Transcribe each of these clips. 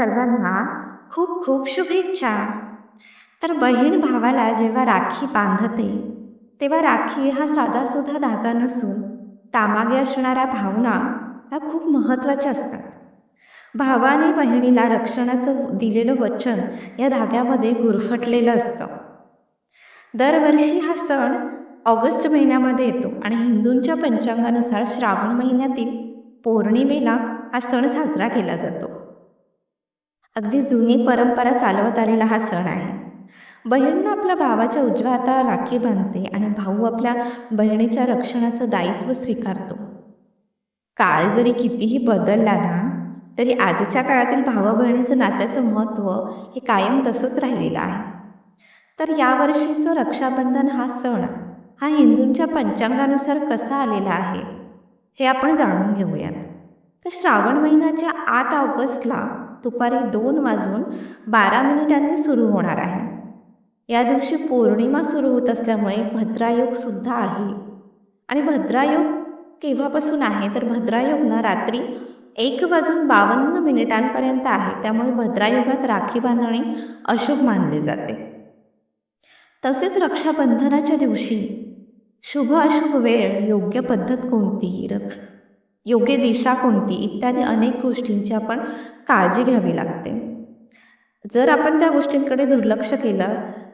सर्वांना खूप खूप शुभेच्छा. तर बहीण भावाला जेव्हा राखी बांधते तेव्हा राखी हा साधासुधा धागा नसून तामागे असणाऱ्या भावना ह्या खूप महत्त्वाच्या असतात. भावाने बहिणीला रक्षणाचं दिलेलं वचन या धाग्यामध्ये गुरफटलेलं असतं. दरवर्षी हा सण ऑगस्ट महिन्यामध्ये येतो आणि हिंदूंच्या पंचांगानुसार श्रावण महिन्यातील पौर्णिमेला हा सण साजरा केला जातो. अगदी जुनी परंपरा चालवत आलेला हा सण आहे. बहीण आपल्या भावाच्या उजव्या हाताला राखी बांधते आणि भाऊ आपल्या बहिणीच्या रक्षणाचं दायित्व स्वीकारतो. काळ जरी कितीही बदलला ना तरी आजच्या काळातील भावा बहिणीचं नात्याचं महत्त्व हे कायम तसंच राहिलेलं आहे. तर यावर्षीचं रक्षाबंधन हा सण हा हिंदूंच्या पंचांगानुसार कसा आलेला आहे हे आपण जाणून घेऊयात. तर श्रावण महिन्याच्या आठ ऑगस्टला दुपारी दोन वाजून बारा मिनिटांनी सुरू होणार आहे. या दिवशी पौर्णिमा सुरू होत असल्यामुळे भद्रायोगसुद्धा आहे. आणि भद्रायोग केव्हापासून आहे? तर भद्रायोग ना रात्री एक वाजून बावन्न मिनिटांपर्यंत आहे. त्यामुळे भद्रायुगात राखी बांधणे अशुभ मानले जाते. तसेच रक्षाबंधनाच्या दिवशी शुभ अशुभ वेळ योग्य पद्धत कोणती रख योग्य दिशा कोणती? इत्यादी अनेक गोष्टींची आपण काळजी घ्यावी लागते. जर आपण त्या गोष्टींकडे दुर्लक्ष केलं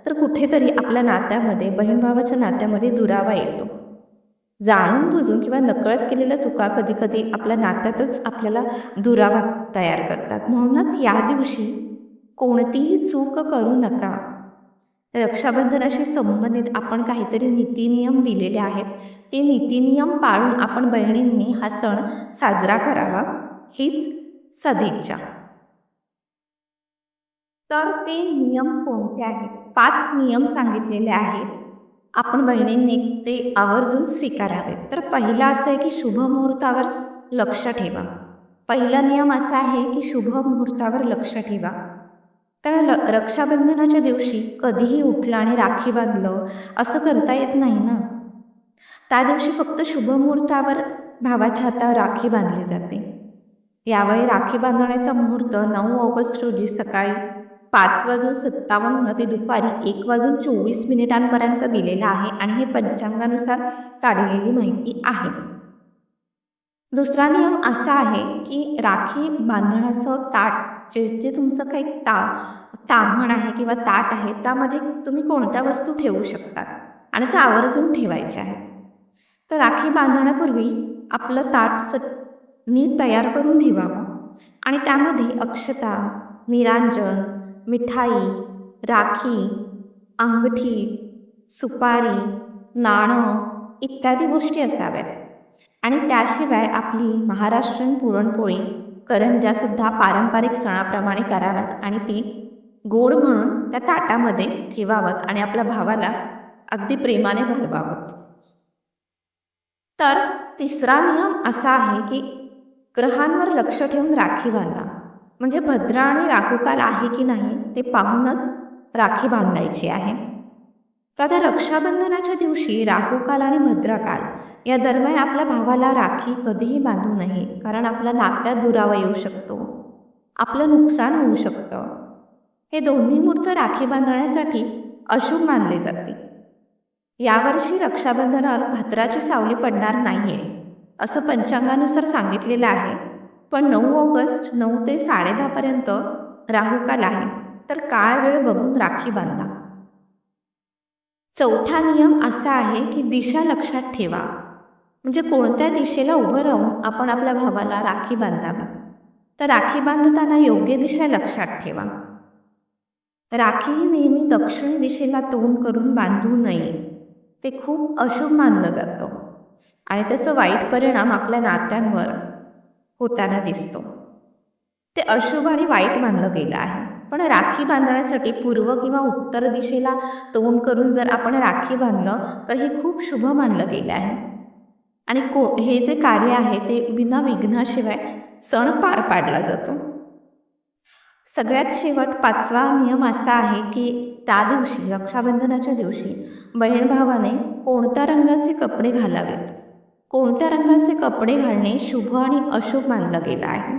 तर कुठेतरी आपल्या नात्यामध्ये बहीण भावाच्या नात्यामध्ये दुरावा येतो. जाणून बुजून किंवा नकळत केलेल्या चुका कधीकधी आपल्या नात्यातच आपल्याला दुरावा तयार करतात. म्हणूनच या दिवशी कोणतीही चूक करू नका. रक्षाबंधनाशी संबंधित आपण काहीतरी नीतीनियम दिलेले आहेत. ते नीतीनियम पाळून आपण बहिणींनी हा सण साजरा करावा हीच सदिच्छा. तर ते नियम कोणते आहेत? पाच नियम सांगितलेले आहेत. आपण बहिणींनी ते आवर्जून स्वीकारावे तर पहिला असं आहे की शुभ मुहूर्तावर लक्ष ठेवा. पहिला नियम असा आहे की शुभ मुहूर्तावर लक्ष ठेवा. तर ल रक्षाबंधनाच्या दिवशी कधीही उठलं आणि राखी बांधलं असं करता येत नाही ना? त्या दिवशी फक्त शुभ मुहूर्तावर भावाच्या हातावर राखी बांधली जाते. यावेळी राखी बांधण्याचा मुहूर्त नऊ ऑगस्ट रोजी सकाळी पाच वाजून सत्तावन्न ते दुपारी एक वाजून चोवीस मिनिटांपर्यंत दिलेला आहे आणि हे पंचांगानुसार काढलेली माहिती आहे. दुसरा नियम असा आहे की राखी बांधण्याचं ताट जे जे तुमचं काही ता ताम्हण आहे किंवा ताट आहे त्यामध्ये तुम्ही कोणत्या वस्तू ठेवू शकतात? आणि त्या आवर्जून ठेवायच्या आहेत. तर राखी बांधण्यापूर्वी आपलं ताट स्व नीट तयार करून ठेवावं. आणि त्यामध्ये अक्षता निरांजन मिठाई राखी अंगठी सुपारी नाणं इत्यादी गोष्टी असाव्यात. आणि त्याशिवाय आपली महाराष्ट्रीयन पुरणपोळी करंजासुद्धा पारंपरिक सणाप्रमाणे कराव्यात आणि ती गोड म्हणून त्या ताटामध्ये ठेवावत आणि आपल्या भावाला अगदी प्रेमाने भरवावत तर तिसरा नियम असा आहे की ग्रहांवर लक्ष ठेवून राखी बांधा. म्हणजे भद्रा आणि राहुकाल आहे की नाही ते पाहूनच राखी बांधायची आहे. तर रक्षाबंधनाच्या दिवशी राहुकाल आणि भद्रकाल या दरम्यान आपल्या भावाला राखी कधीही बांधू नये कारण आपला नात्यात दुरावा येऊ शकतो. आपलं नुकसान होऊ शकतं. हे दोन्ही मुहूर्त राखी बांधण्यासाठी अशुभ मानले जाते. यावर्षी रक्षाबंधनावर भद्राची सावली पडणार नाही आहे असं पंचांगानुसार सांगितलेलं आहे. पण नऊ ऑगस्ट नऊ ते साडेदहापर्यंत राहुकाल आहे तर काळ वेळ बघून राखी बांधा. चौथा नियम असा आहे की दिशा लक्षात ठेवा. म्हणजे कोणत्या दिशेला उभं राहून आपण आपल्या भावाला राखी बांधावी? तर राखी बांधताना योग्य दिशा लक्षात ठेवा. राखी ही नेहमी दक्षिण दिशेला तोंड करून बांधू नये. ते खूप अशुभ मानलं जातं. आणि त्याचं वाईट परिणाम आपल्या नात्यांवर होताना दिसतो. ते अशुभ आणि वाईट मानलं गेलं आहे. पण राखी बांधण्यासाठी पूर्व किंवा उत्तर दिशेला तोंड करून जर आपण राखी बांधलं तर हे खूप शुभ मानलं गेलं आहे. आणि को हे जे कार्य आहे ते बिना विघ्नाशिवाय सण पार पाडला जातो. सगळ्यात शेवट पाचवा नियम असा आहे की त्या दिवशी रक्षाबंधनाच्या दिवशी बहीण भावाने कोणत्या रंगाचे कपडे घालावेत? कोणत्या रंगाचे कपडे घालणे शुभ आणि अशुभ मानलं गेलं आहे?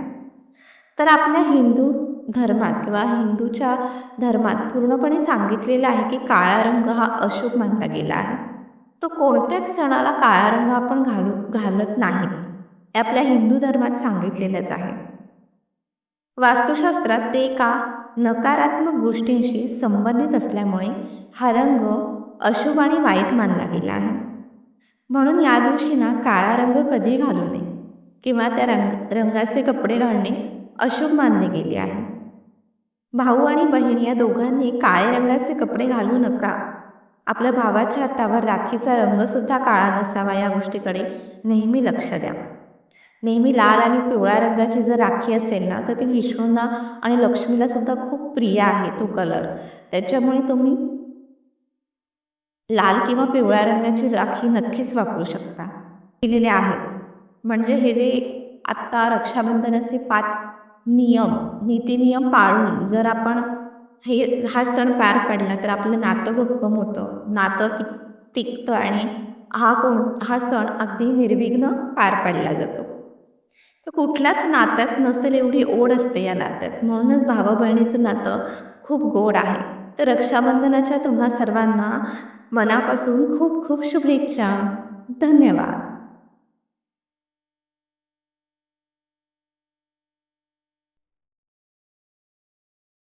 तर आपल्या हिंदू धर्मात किंवा हिंदूच्या धर्मात पूर्णपणे सांगितलेलं आहे की काळा रंग हा अशुभ मानला गेला आहे. तो कोणत्याच सणाला काळा रंग आपण घालू घालत नाहीत. हे आपल्या हिंदू धर्मात सांगितलेलंच आहे. वास्तुशास्त्रात ते एका नकारात्मक गोष्टींशी संबंधित असल्यामुळे हा रंग अशुभ आणि वाईट मानला गेला आहे. म्हणून या दिवशी ना काळा रंग कधी घालू नये किंवा त्या रंग रंगाचे कपडे घालणे अशुभ मानले गेले आहे. भाऊ आणि बहीण या दोघांनी काळे रंगाचे कपडे घालू नका. आपल्या भावाच्या हातावर राखीचा रंगसुद्धा काळा नसावा या गोष्टीकडे नेहमी लक्ष द्या. नेहमी लाल आणि पिवळ्या रंगाची जर राखी असेल ना तर ती विष्णूंना आणि लक्ष्मीला सुद्धा खूप प्रिय आहे तो कलर. त्याच्यामुळे तुम्ही लाल किंवा पिवळ्या रंगाची राखी नक्कीच वापरू शकता. केलेले आहेत. म्हणजे हे जे आत्ता रक्षाबंधनाचे पाच नियम नीतिनियम पाळून जर आपण हे हा सण पार पाडला तर आपलं नातं भक्कम होतं. नातं टिकतं आणि हा कोण हा सण अगदी निर्विघ्न पार पाडला जातो. तर कुठल्याच नात्यात नसेल एवढी ओढ असते या नात्यात. म्हणूनच भावा बहिणीचं नातं खूप गोड आहे. तर रक्षाबंधनाच्या तुम्हा सर्वांना मनापासून खूप खूप शुभेच्छा. धन्यवाद.